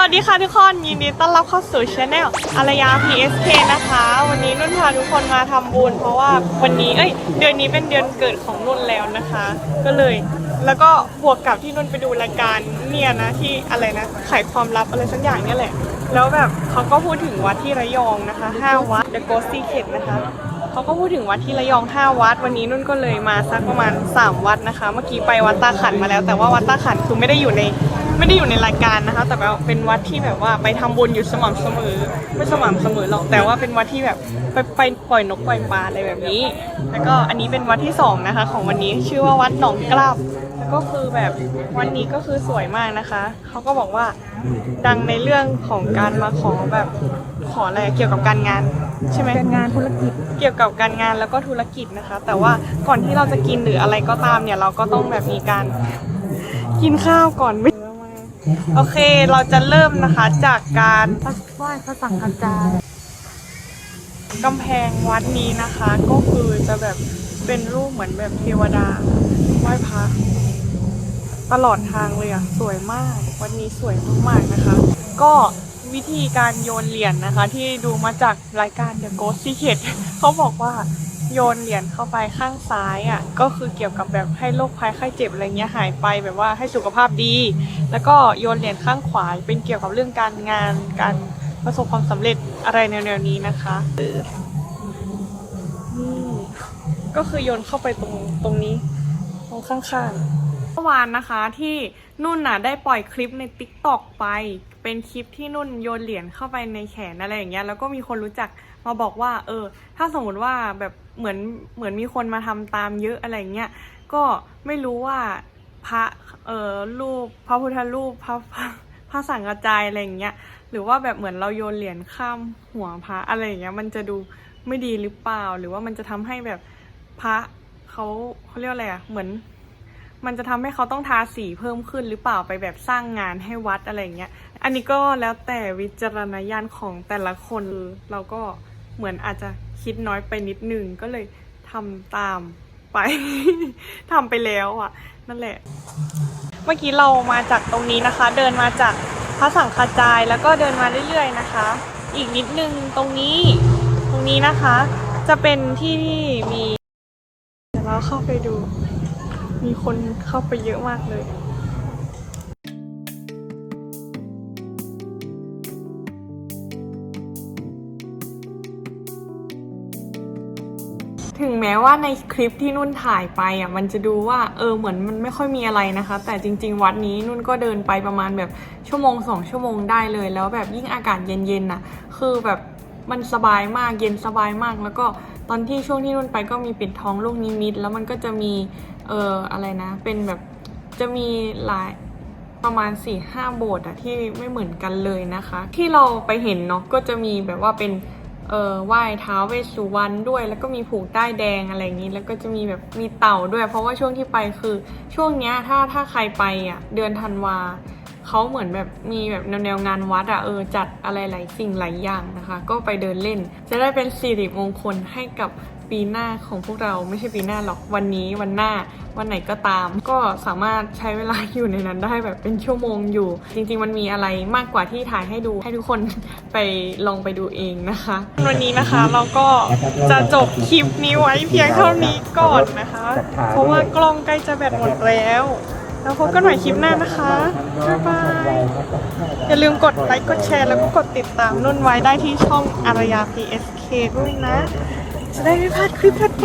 วัสดีค่ะทุกคนยินดีต้อนรับเข้าสู่ช anel อารยา PSK นะคะ วันนี้นุ่นพาทุกคนมาทำบุญ เพราะว่าวันนี้เอ้ยเดือนนี้เป็นเดือนเกิดของนุ่นแล้วนะคะ ก็เลยแล้วก็บวกกับที่นุ่นไปดูรายการเนี่ยนะที่อะไรนะไขความลับอะไรสักอย่างเนี่ยแหละ แล้วแบบเขาก็พูดถึงวัดที่ระยองนะคะ5วัด The Ghost Secret นะคะเขาก็พูดถึงวัดที่ระยอง 5 วัด วันนี้นุ่นก็เลยมาสักประมาณ 3 วัดนะคะ เมื่อกี้ไปวัดตาขันมาแล้ว แต่ว่าวัดตาขันคือไม่ได้อยู่ใน ไม่ได้อยู่ในรายการนะคะ แต่ว่าเป็นวัดที่แบบว่าไปทำบุญอยู่สม่ำเสมอ ไม่สม่ำเสมอหรอก แต่ว่าเป็นวัดที่แบบไปไปปล่อยนกปล่อยปลาอะไรแบบนี้ แล้วก็อันนี้เป็นวัดที่สองนะคะ ของวันนี้ชื่อว่าวัดหนองกลับแล้วก็คือแบบวันนี้ก็คือสวยมากนะคะ เขาก็บอกว่าดังในเรื่องของการมาขอแบบขออะไรเกี่ยวกับการงานใช่ไหมการงานธุรกิจเกี่ยวกับการงานแล้วก็ธุรกิจนะคะ แต่ว่าก่อนที่เราจะกินหรืออะไรก็ตามเนี่ยเราก็ต้องแบบมีการกินข้าวก่อนไม่ โอเคเราจะเริ่มนะคะจากการไหว้พระสังฆจารกำแพงวัดนี้นะคะ ก็คือจะแบบเป็นรูปเหมือนแบบเทวดาไหว้พระตลอดทางเลยอะสวยมาก วันนี้สวยมากๆนะคะ ก็วิธีการโยนเหรียญนะคะ ที่ดูมาจากรายการ The Ghost Secret เขาบอกว่า โยนเหรียญเข้าไปข้างซ้ายอะก็คือเกี่ยวกับแบบให้โรคภัยไข้เจ็บอะไรเงี้ยหายไปแบบว่าให้สุขภาพดี แล้วก็โยนเหรียญข้างขวาเป็นเกี่ยวกับเรื่องการงานการประสบความสำเร็จอะไรแนวๆนี้นะคะก็คือโยนเข้าไปตรงตรงนี้ ตรงข้างๆเมื่อวานนะคะที่นุ่นน่ะได้ปล่อยคลิปใน t ิ k t o k ไป เป็นคลิปที่นุ่นโยนเหรียญเข้าไปในแขนอะไรอย่างเงี้ยแล้วก็มีคนรู้จักมาบอกว่า เออ ถ้าสมมติว่าแบบเหมือนเหมือนมีคนมาทำตามเยอะอะไรอย่างเงี้ยก็ไม่รู้ว่าพระเออรูปพระพุทธรูปพระพระสังฆจายอะไรอย่างเงี้ยหรือว่าแบบเหมือนเราโยนเหรียญข้ามหัวพระอะไรอย่างเงี้ยมันจะดูไม่ดีหรือเปล่า หรือว่ามันจะทำให้แบบพระเขาเขาเรียกอะไรอะเหมือน มันจะทำให้เขาต้องทาสีเพิ่มขึ้นหรือเปล่าไปแบบสร้างงานให้วัดอะไรเงี้ย อันนี้ก็แล้วแต่วิจารณญาณของแต่ละคนเราก็เหมือนอาจจะคิดน้อยไปนิดนึงก็เลยทำตามไปทำไปแล้วอะ นั่นแหละ เมื่อกี้เรามาจากตรงนี้นะคะ เดินมาจากพระสังฆจายแล้วก็เดินมาเรื่อย ๆ นะคะ อีกนิดนึงตรงนี้ตรงนี้นะคะ จะเป็นที่ที่มีเดี๋ยวเราเข้าไปดู มีคนเข้าไปเยอะมากเลยถึงแม้ว่าในคลิปที่นุ่นถ่ายไปอะมันจะดูว่าเออเหมือนมันไม่ค่อยมีอะไรนะคะ แต่จริง ๆ วัดนี้นุ่นก็เดินไปประมาณแบบชั่วโมงสองชั่วโมงได้เลย แล้วแบบยิ่งอากาศเย็นๆน่ะ คือแบบมันสบายมากเย็นสบายมากแล้วก็ ตอนที่ช่วงที่นุ่นไปก็มีปิดท้องลูกนิมิต แล้วมันก็จะมีเอออะไรนะ เป็นแบบจะมีหลายประมาณ4ี่ห้าโบสถ์อะที่ไม่เหมือนกันเลยนะคะ ที่เราไปเห็นเนาะก็จะมีแบบว่าเป็นเอ่อไหว้ท้าเวสสุวรรณด้วย แล้วก็มีผูกได้แดงอะไรอย่างนี้ แล้วก็จะมีแบบมีเต่าด้วย เพราะว่าช่วงที่ไปคือช่วงเนี้ยถ้าถ้าใครไปอะเดือนธันวา เขาเหมือนแบบมีแบบแนวงานวัดอะเออจัดอะไรหลายสิ่งหลายอย่างนะคะ ก็ไปเดินเล่น จะได้เป็นสิริมงคลให้กับปีหน้าของพวกเราไม่ใช่ปีหน้าหรอกวันนี้วันหน้าวันไหนก็ตาม ก็สามารถใช้เวลาอยู่ในนั้นได้แบบเป็นชั่วโมงอยู่ จริง ๆ มันมีอะไรมากกว่าที่ถ่ายให้ดู ให้ทุกคนไปลองไปดูเองนะคะ วันนี้นะคะเราก็จะจบคลิปนี้ไว้เพียงเท่านี้ก่อนนะคะ เพราะว่ากล้องใกล้จะแบตหมดแล้ว แล้วพบกันใหม่คลิปหน้านะคะ บ๊ายบาย อย่าลืมกดไลค์ กดแชร์ แล้วก็กดติดตามนุ่นไว้ได้ที่ช่องอารยา PSK ด้วยนะ จะได้ไม่พลาดคลิปถัดไป